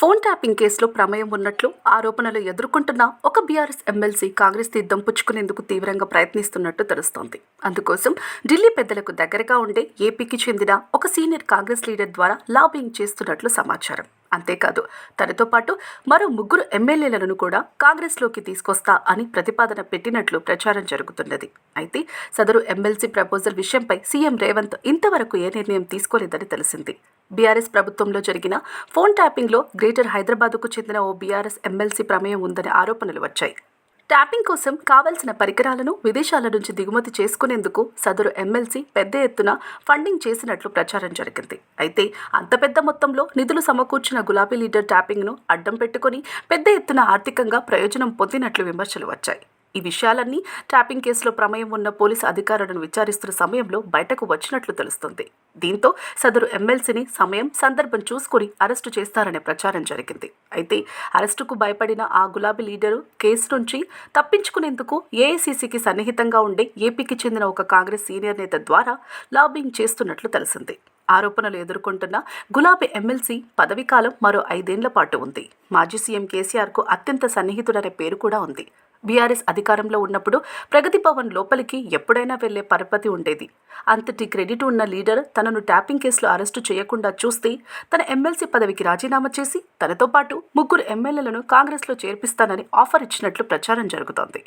Phone tapping కేసులో ప్రమేయం ఉన్నట్లు ఆరోపణలు ఎదుర్కొంటున్న ఒక బీఆర్ఎస్ ఎమ్మెల్సీ కాంగ్రెస్ తీర్థం పుచ్చుకునేందుకు తీవ్రంగా ప్రయత్నిస్తున్నట్టు తెలుస్తోంది. అందుకోసం ఢిల్లీ పెద్దలకు దగ్గరగా ఉండే ఏపీకి చెందిన ఒక సీనియర్ కాంగ్రెస్ లీడర్ ద్వారా లాబింగ్ చేస్తున్నట్లు సమాచారం. అంతేకాదు తనతో పాటు మరో ముగ్గురు ఎమ్మెల్యేలను కూడా కాంగ్రెస్లోకి తీసుకొస్తా అని ప్రతిపాదన పెట్టినట్లు ప్రచారం జరుగుతున్నది. అయితే సదరు ఎమ్మెల్సీ ప్రపోజల్ విషయంపై సీఎం రేవంత్ ఇంతవరకు ఏ నిర్ణయం తీసుకోలేదని తెలిసింది. బీఆర్ఎస్ ప్రభుత్వంలో జరిగిన ఫోన్ ట్యాపింగ్లో గ్రేటర్ హైదరాబాద్కు చెందిన ఓ బీఆర్ఎస్ ఎమ్మెల్సీ ప్రమేయం ఉందనే ఆరోపణలు వచ్చాయి. ట్యాపింగ్ కోసం కావలసిన పరికరాలను విదేశాల నుంచి దిగుమతి చేసుకునేందుకు సదరు ఎమ్మెల్సీ పెద్ద ఎత్తున ఫండింగ్ చేసినట్లు ప్రచారం జరిగింది. అయితే అంత పెద్ద మొత్తంలో నిధులు సమకూర్చిన గులాబీ లీడర్ ట్యాపింగ్ను అడ్డం పెట్టుకుని పెద్ద ఎత్తున ఆర్థికంగా ప్రయోజనం పొందినట్లు విమర్శలు వచ్చాయి. ఈ విషయాలన్నీ ట్యాపింగ్ కేసులో ప్రమేయం ఉన్న పోలీసు అధికారులను విచారిస్తున్న సమయంలో బయటకు వచ్చినట్లు తెలుస్తుంది. దీంతో సదరు ఎమ్మెల్సీని సమయం సందర్భం చూసుకుని అరెస్టు చేస్తారనే ప్రచారం జరిగింది. అయితే అరెస్టుకు భయపడిన ఆ గులాబీ లీడరు కేసు నుంచి తప్పించుకునేందుకు ఏఐసీసీకి సన్నిహితంగా ఉండే ఏపీకి చెందిన ఒక కాంగ్రెస్ సీనియర్ నేత ద్వారా లాబింగ్ చేస్తున్నట్లు తెలిసింది. ఆరోపణలు ఎదుర్కొంటున్న గులాబీ ఎమ్మెల్సీ పదవీకాలం మరో ఐదేండ్ల పాటు ఉంది. మాజీ సీఎం కేసీఆర్కు అత్యంత సన్నిహితుడనే పేరు కూడా ఉంది. బీఆర్ఎస్ అధికారంలో ఉన్నప్పుడు ప్రగతి భవన్ లోపలికి ఎప్పుడైనా వెళ్ళే పరపతి ఉండేది. అంతటి క్రెడిట్ ఉన్న లీడర్ తనను ట్యాపింగ్ కేసులో అరెస్టు చేయకుండా చూస్తే తన ఎమ్మెల్సీ పదవికి రాజీనామా చేసి తనతో పాటు ముగ్గురు ఎమ్మెల్యేలను కాంగ్రెస్లో చేర్పిస్తానని ఆఫర్ ఇచ్చినట్లు ప్రచారం జరుగుతోంది.